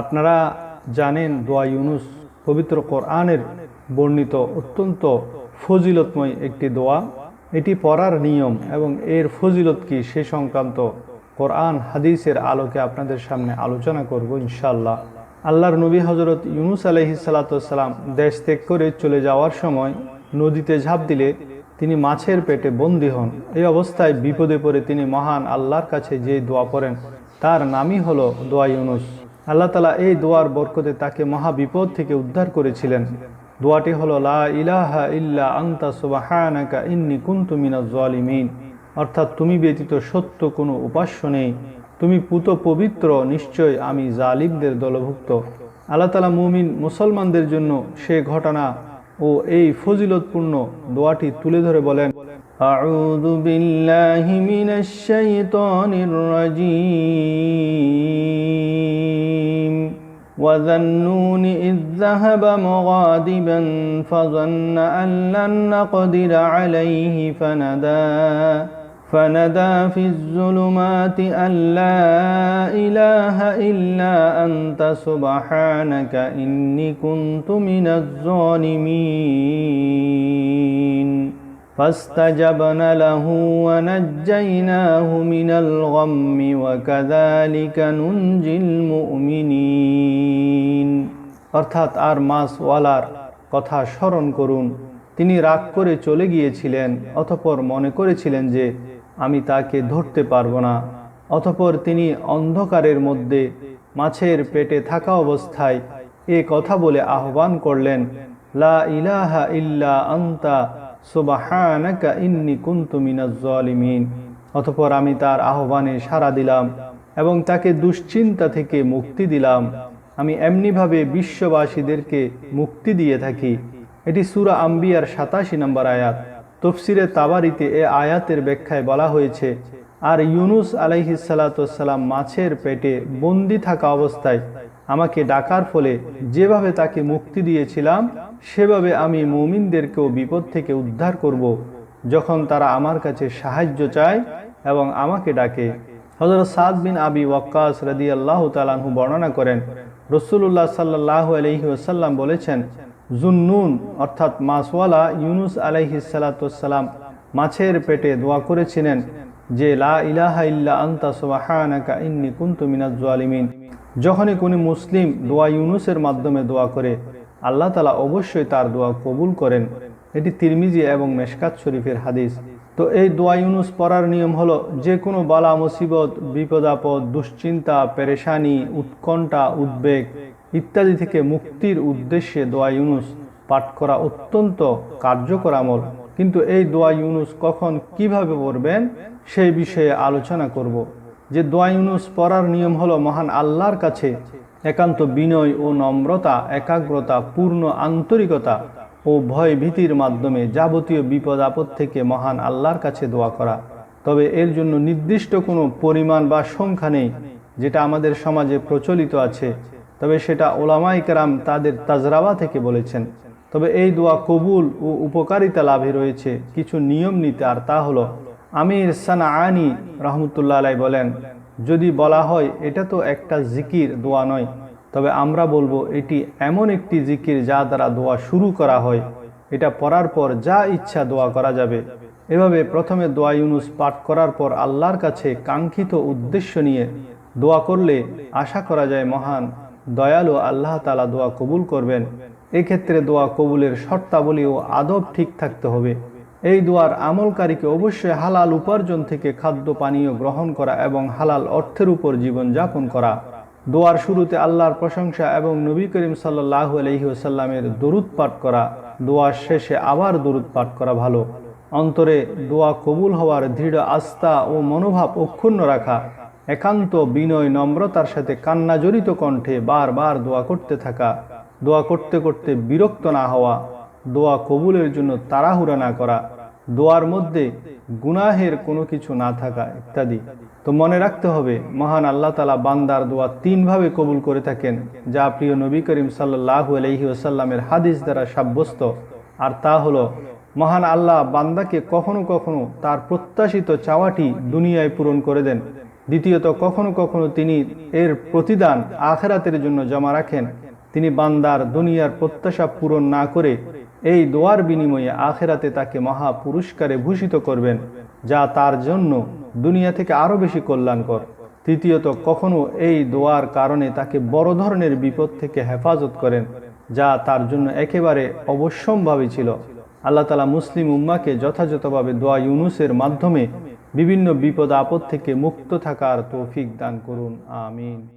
আপনারা জানেন দোয়া ইউনুস পবিত্র কোরআনের বর্ণিত অত্যন্ত ফজিলতময় একটি দোয়া। এটি পড়ার নিয়ম এবং এর ফজিলত কি সে সংক্রান্ত কোরআন হাদিসের আলোকে আপনাদের সামনে আলোচনা করব ইনশাল্লাহ আল্লাহর নবী হজরত ইউনুস আলহি সালাতাম দেশ ত্যাগ করে চলে যাওয়ার সময় নদীতে ঝাঁপ দিলে তিনি মাছের পেটে বন্দী হন। এই অবস্থায় বিপদে পড়ে তিনি মহান আল্লাহর কাছে যে দোয়া পড়েন, তার নামই হলো দোয়া ইউনুস। আল্লাহ তালা এই দোয়ার বরকতে তাকে মহা বিপদ থেকে উদ্ধার করেছিলেন। দোয়াটি হল, লা ইলাহা ইল্লা আন্তা সুবাহানাকা ইন্নি কুনতু মিনাজ জালিমিন। অর্থাৎ তুমি ব্যতীত সত্য কোনো উপাস্য নেই। তুমি পুত পবিত্র, নিশ্চয় আমি জালিমদের দলভুক্ত। আল্লাহ তালা মুমিন মুসলমানদের জন্য সে ঘটনা ও এই ফজিলতপূর্ণ দোয়াটি তুলে ধরে বলেন। أعوذ بالله من الشيطان الرجيم. وذا النون إذ ذهب مغاضبا فظن أن لن نقدر عليه فنادى فنادى في الظلمات أن لا إله إلا أنت سبحانك إني كنت من الظالمين. فاستجبنا له ونجيناه من الغم وكذلك ننجي المؤمنين অর্থাৎ আর মাসওয়ালার কথা স্মরণ করুন তিনি রাগ করে চলে গিয়েছিলেন অতপর মনে করেছিলেন যে আমি তাকে ধরতে পারবো না অতপর তিনি অন্ধকারের মধ্যে মাছের পেটে থাকা অবস্থায় এ কথা বলে আহ্বান করলেন লা ইলাহা ইল্লা আন্তা অতপর আমি তার আহ্বানে সাড়া দিলাম এবং তাকে দুশ্চিন্তা থেকে মুক্তি দিলাম। আমি এমনিভাবে বিশ্ববাসীদেরকে মুক্তি দিয়ে থাকি। এটি সুরা আম্বিয়ার সাতাশি নম্বর আয়াত। তফসিরে তাবারিতে এ আয়াতের ব্যাখ্যায় বলা হয়েছে, আর ইউনুস আলাইহিসাল্লাম মাছের পেটে বন্দি থাকা অবস্থায় আমাকে ডাকার ফলে যেভাবে তাকে মুক্তি দিয়েছিলাম সেভাবে আমি মুমিনদেরকেও বিপদ থেকে উদ্ধার করব, যখন তারা আমার কাছে সাহায্য চায় এবং আমাকে ডাকে। হজরত সাদ বিন আবি ওয়াক্কাস রদি আল্লাহ তালাহু বর্ণনা করেন রসুল্লাহ সাল্লাহ আলহি ওসাল্লাম বলেছেন, জুন্নুন অর্থাৎ মাসওয়ালা ইউনুস আলাইহি সালাতাম মাছের পেটে দোয়া করেছিলেন যে, লা ইলাহা ইল্লা আন্তা সুবাহানাকা ইন্নি কুনতু মিনাজ জালিমিন যখনই কোনো মুসলিম দোয়া ইউনুসের মাধ্যমে দোয়া করে আল্লাহ তালা অবশ্যই তার দোয়া কবুল করেন। এটি তিরমিজি এবং মেশকাত শরীফের হাদিস। তো এই দোয়া ইউনুস পড়ার নিয়ম হলো, যে কোনো বালা, মুসিবত বিপদাপদ দুশ্চিন্তা, পেরেশানি, উৎকণ্ঠা, উদ্বেগ ইত্যাদি থেকে মুক্তির উদ্দেশ্যে দোয়া ইউনুস পাঠ করা অত্যন্ত কার্যকর আমল। কিন্তু এই দোয়া ইউনুস কখন কীভাবে পড়বেন, সেই বিষয়ে আলোচনা করব। যে দোয়া ইউনুস পড়ার নিয়ম হলো মহান আল্লাহর কাছে একান্ত বিনয় ও নম্রতা, একাগ্রতা, পূর্ণ আন্তরিকতা ও ভয় ভীতির মাধ্যমে যাবতীয় বিপদ আপদ থেকে মহান আল্লাহর কাছে দোয়া করা। তবে এর জন্য নির্দিষ্ট কোনো পরিমাণ বা সংখ্যা নেই যেটা আমাদের সমাজে প্রচলিত আছে। তবে সেটা ওলামাই কেরাম তাদের তাজরাবা থেকে বলেছেন। তবে এই দোয়া কবুল ও উপকারিতা লাভে রয়েছে। কিছু নিয়ম নিতে আর তা হলো আমির সানা আনি রহমতুল্লাহ আলাই বলেন, যদি বলা হয়, এটা তো একটা জিকির, দোয়া নয়। তবে আমরা বলব, এটি এমন একটি জিকির যা দ্বারা দোয়া শুরু করা হয়। এটা পড়ার পর যা ইচ্ছা দোয়া করা যাবে। এভাবে প্রথমে দোয়া ইউনুস পাঠ করার পর আল্লাহর কাছে কাঙ্ক্ষিত উদ্দেশ্য নিয়ে দোয়া করলে আশা করা যায়, মহান, দয়ালু আল্লাহ তালা দোয়া কবুল করবেন। এক্ষেত্রে দোয়া কবুলের শর্তাবলী ও আদব ঠিক থাকতে হবে। এই দোয়ার আমলকারীকে অবশ্যই হালাল উপার্জন থেকে খাদ্য, পানীয় গ্রহণ করা এবং হালাল অর্থের উপর জীবন যাপন করা। দোয়ার শুরুতে আল্লাহর প্রশংসা এবং নবী করিম সাল্লাহ আলহিউসাল্লামের দরুদ পাঠ করা, দোয়ার শেষে আবার দরুদ পাঠ করা ভালো। অন্তরে দোয়া কবুল হওয়ার দৃঢ় আস্থা ও মনোভাব অক্ষুণ্ণ রাখা, একান্ত বিনয় নম্রতার সাথে কান্না জড়িত কণ্ঠে বারবার দোয়া করতে থাকা, দোয়া করতে করতে বিরক্ত না হওয়া, দোয়া কবুলের জন্য তাড়াহুড়া না করা দোয়ার মধ্যে গুনাহের কোনো কিছু না থাকা ইত্যাদি। তো মনে রাখতে হবে, মহান আল্লাহ তালা বান্দার দোয়া তিনভাবে কবুল করে থাকেন, যা প্রিয় নবী করিম সাল্লাহ আলহি ওসাল্লামের হাদিস দ্বারা সাব্যস্ত। আর তা হলো, মহান আল্লাহ বান্দাকে কখনো কখনো তার প্রত্যাশিত চাওয়াটি দুনিয়ায় পূরণ করে দেন। দ্বিতীয়ত, কখনো কখনো তিনি এর প্রতিদান আখেরাতের জন্য জমা রাখেন। তিনি বান্দার দুনিয়ার প্রত্যাশা পূরণ না করে এই দোয়ার বিনিময়ে আখেরাতে তাকে মহা পুরস্কারে ভূষিত করবেন, যা তার জন্য দুনিয়া থেকে আরও বেশি কল্যাণকর। তৃতীয়ত, কখনো এই দোয়ার কারণে তাকে বড় ধরনের বিপদ থেকে হেফাজত করেন, যা তার জন্য একেবারে অবশ্যম্ভাবী ছিল। আল্লাহ তালা মুসলিম উম্মাকে যথাযথভাবে দোয়া ইউনুসের মাধ্যমে বিভিন্ন বিপদ আপদ থেকে মুক্ত থাকার তৌফিক দান করুন, আমিন।